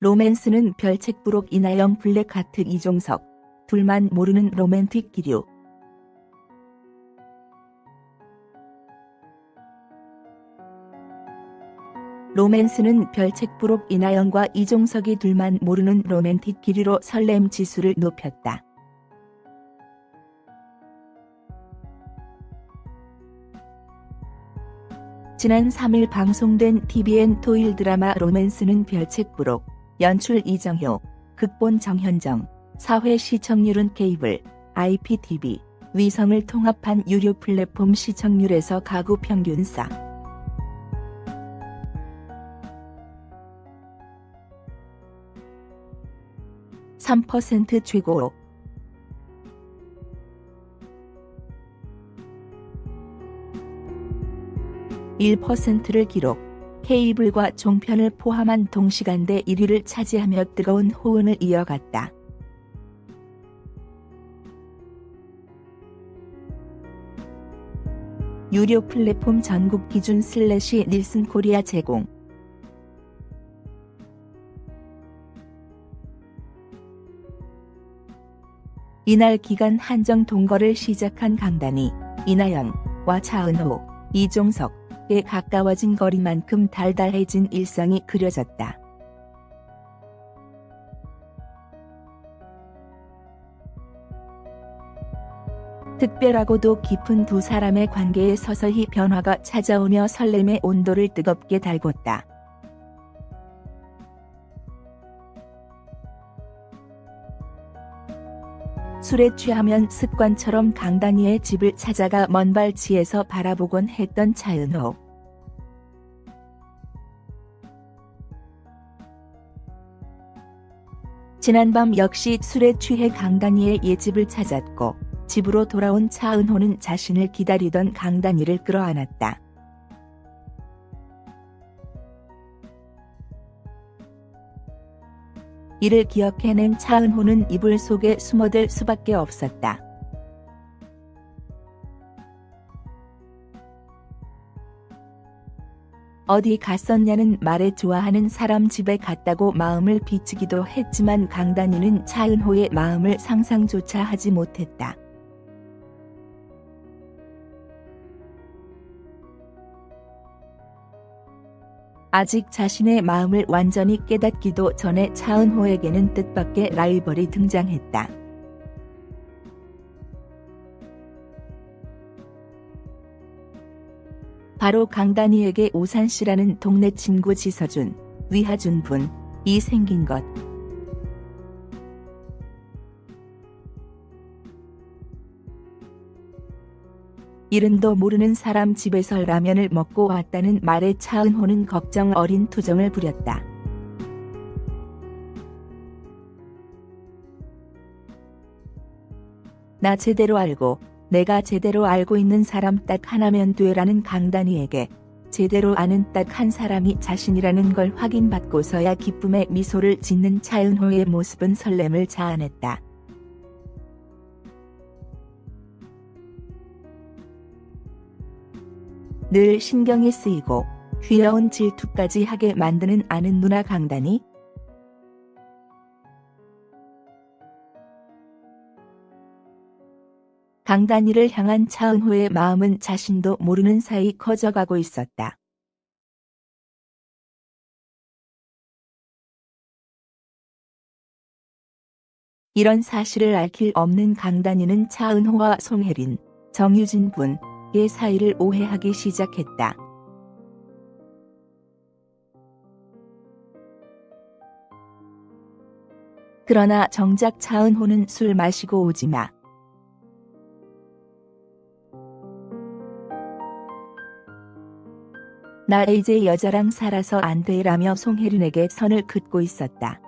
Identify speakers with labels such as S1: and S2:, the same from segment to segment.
S1: 로맨스는 별책부록 이나영 블랙 하트 이종석 둘만 모르는 로맨틱 기류 로맨스는 별책부록 이나영과 이종석이 둘만 모르는 로맨틱 기류로 설렘 지수를 높였다. 지난 3일 방송된 TVN 토일 드라마 로맨스는 별책부록 연출 이정효, 극본 정현정, 사회 시청률은 케이블, IPTV, 위성을 통합한 유료 플랫폼 시청률에서 가구 평균사 3% 최고 1%를 기록. 케이블과 종편을 포함한 동시간대 1위를 차지하며 뜨거운 호응을 이어갔다. 유료 플랫폼 전국 기준 슬래시 닐슨 코리아 제공 이날 기간 한정 동거를 시작한 강단이 이나연과 차은호, 이종석 에 가까워진 거리만큼 달달해진 일상이 그려졌다. 특별하고도 깊은 두 사람의 관계에 서서히 변화가 찾아오며 설렘의 온도를 뜨겁게 달궜다. 술에 취하면 습관처럼 강단이의 집을 찾아가 먼 발치에서 바라보곤 했던 차은호. 지난밤 역시 술에 취해 강단이의 예집을 찾았고 집으로 돌아온 차은호는 자신을 기다리던 강단이를 끌어안았다. 이를 기억해낸 차은호는 이불 속에 숨어들 수밖에 없었다. 어디 갔었냐는 말에 좋아하는 사람 집에 갔다고 마음을 비치기도 했지만 강단이는 차은호의 마음을 상상조차 하지 못했다. 아직 자신의 마음을 완전히 깨닫기도 전에 차은호에게는 뜻밖의 라이벌이 등장했다. 바로 강단이에게 오산씨라는 동네 친구 지서준, 위하준 분이 생긴 것. 이름도 모르는 사람 집에서 라면을 먹고 왔다는 말에 차은호는 걱정 어린 투정을 부렸다. 나 제대로 알고 내가 제대로 알고 있는 사람 딱 하나면 돼라는 강단이에게 제대로 아는 딱 한 사람이 자신이라는 걸 확인받고서야 기쁨의 미소를 짓는 차은호의 모습은 설렘을 자아냈다. 늘 신경이 쓰이고 귀여운 질투까지 하게 만드는 아는 누나 강단이 강단이를 향한 차은호의 마음은 자신도 모르는 사이 커져가고 있었다. 이런 사실을 알 길 없는 강단이는 차은호와 송혜린, 정유진 분, 의 사이를 오해하기 시작했다. 그러나 정작 차은호는 술 마시고 오지 마. 나 이제 여자랑 살아서 안 돼라며 송혜린에게 선을 긋고 있었다.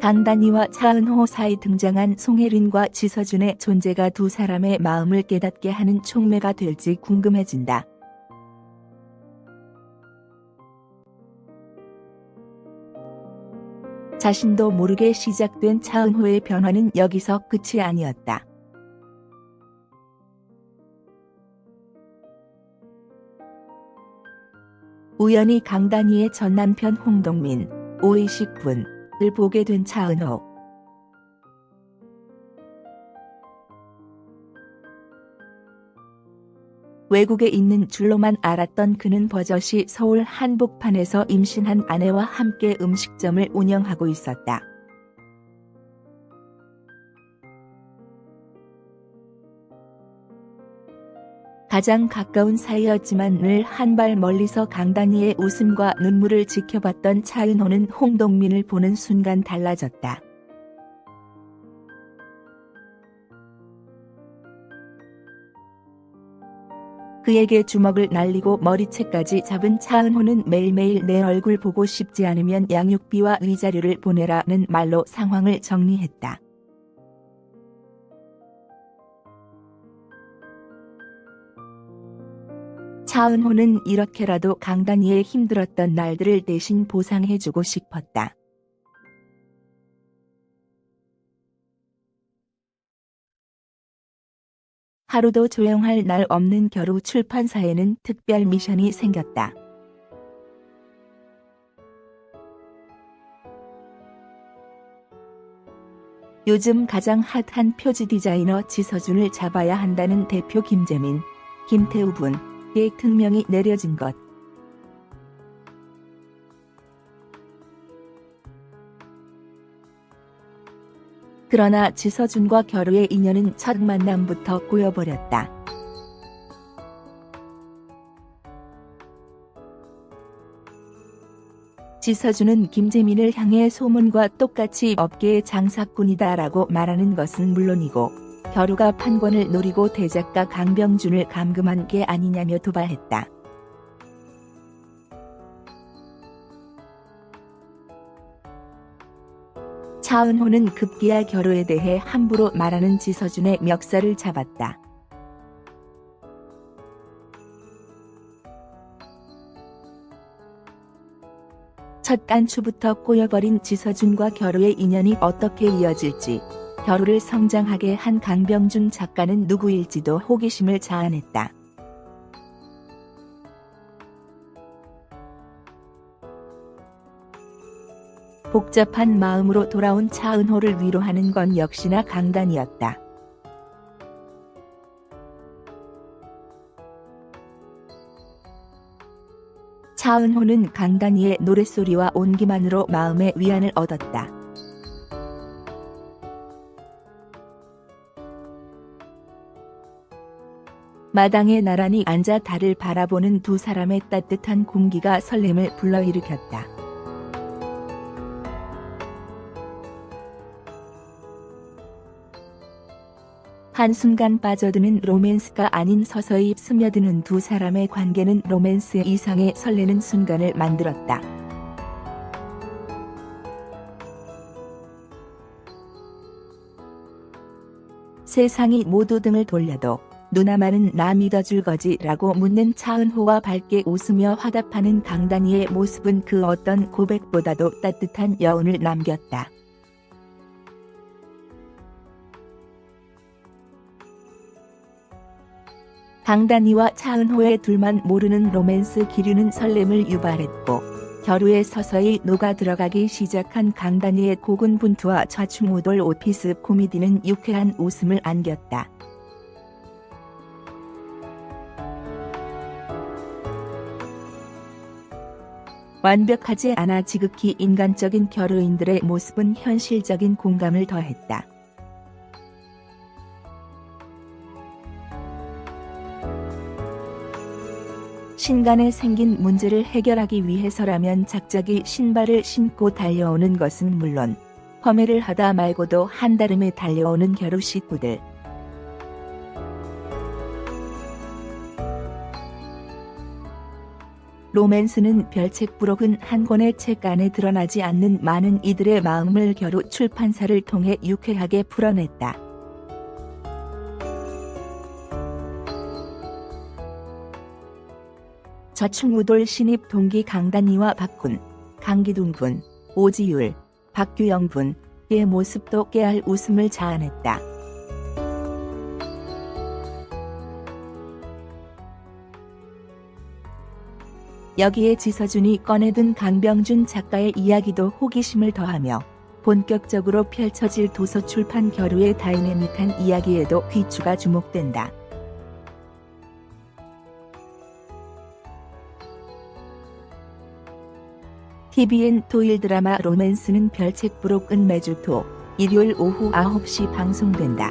S1: 강단이와 차은호 사이 등장한 송혜린과 지서준의 존재가 두 사람의 마음을 깨닫게 하는 촉매가 될지 궁금해진다. 자신도 모르게 시작된 차은호의 변화는 여기서 끝이 아니었다. 우연히 강다니의 전 남편 홍동민, 오이식 분 을 보게 된 차은호. 외국에 있는 줄로만 알았던 그는 버젓이 서울 한복판에서 임신한 아내와 함께 음식점을 운영하고 있었다. 가장 가까운 사이였지만 늘 한 발 멀리서 강다니의 웃음과 눈물을 지켜봤던 차은호는 홍동민을 보는 순간 달라졌다. 그에게 주먹을 날리고 머리채까지 잡은 차은호는 매일매일 내 얼굴 보고 싶지 않으면 양육비와 위자료를 보내라는 말로 상황을 정리했다. 차은호는 이렇게라도 강다니의 힘들었던 날들을 대신 보상해주고 싶었다. 하루도 조용할 날 없는 겨루 출판사에는 특별 미션이 생겼다. 요즘 가장 핫한 표지 디자이너 지서준을 잡아야 한다는 대표 김재민, 김태우 분 의 특명이 내려진 것. 그러나 지서준과 결우의 인연은 첫 만남부터 꼬여버렸다. 지서준은 김재민을 향해 소문과 똑같이 업계의 장사꾼이다라고 말하는 것은 물론이고 결우가 판권을 노리고 대작가 강병준을 감금한 게 아니냐며 도발했다. 차은호는 급기야 결호에 대해 함부로 말하는 지서준의 멱살을 잡았다. 첫 단추부터 꼬여버린 지서준과 결호의 인연이 어떻게 이어질지 결호를 성장하게 한 강병준 작가는 누구일지도 호기심을 자아냈다. 복잡한 마음으로 돌아온 차은호를 위로하는 건 역시나 강단이었다. 차은호는 강단이의 노랫소리와 온기만으로 마음의 위안을 얻었다. 마당에 나란히 앉아 달을 바라보는 두 사람의 따뜻한 공기가 설렘을 불러일으켰다. 한순간 빠져드는 로맨스가 아닌 서서히 스며드는 두 사람의 관계는 로맨스 이상의 설레는 순간을 만들었다. 세상이 모두 등을 돌려도 누나만은 나 믿어줄 거지 라고 묻는 차은호와 밝게 웃으며 화답하는 강다니의 모습은 그 어떤 고백보다도 따뜻한 여운을 남겼다. 강다니와 차은호의 둘만 모르는 로맨스 기류는 설렘을 유발했고 겨루에 서서히 녹아 들어가기 시작한 강다니의 고군분투와 좌충우돌 오피스 코미디는 유쾌한 웃음을 안겼다. 완벽하지 않아 지극히 인간적인 겨루인들의 모습은 현실적인 공감을 더했다. 신간에 생긴 문제를 해결하기 위해서라면 작작이 신발을 신고 달려오는 것은 물론 험해를 하다 말고도 한달음에 달려오는 겨루 식구들. 로맨스는 별책 부록은 한 권의 책 안에 드러나지 않는 많은 이들의 마음을 겨루 출판사를 통해 유쾌하게 풀어냈다. 좌충우돌 신입 동기 강단이와 박군, 강기둥 군, 오지율, 박규영 군의 모습도 깨알 웃음을 자아냈다. 여기에 지서준이 꺼내든 강병준 작가의 이야기도 호기심을 더하며 본격적으로 펼쳐질 도서 출판 겨루의 다이내믹한 이야기에도 귀추가 주목된다. TVN 토일 드라마 로맨스는 별책부로 끝 매주 토, 일요일 오후 9시 방송된다.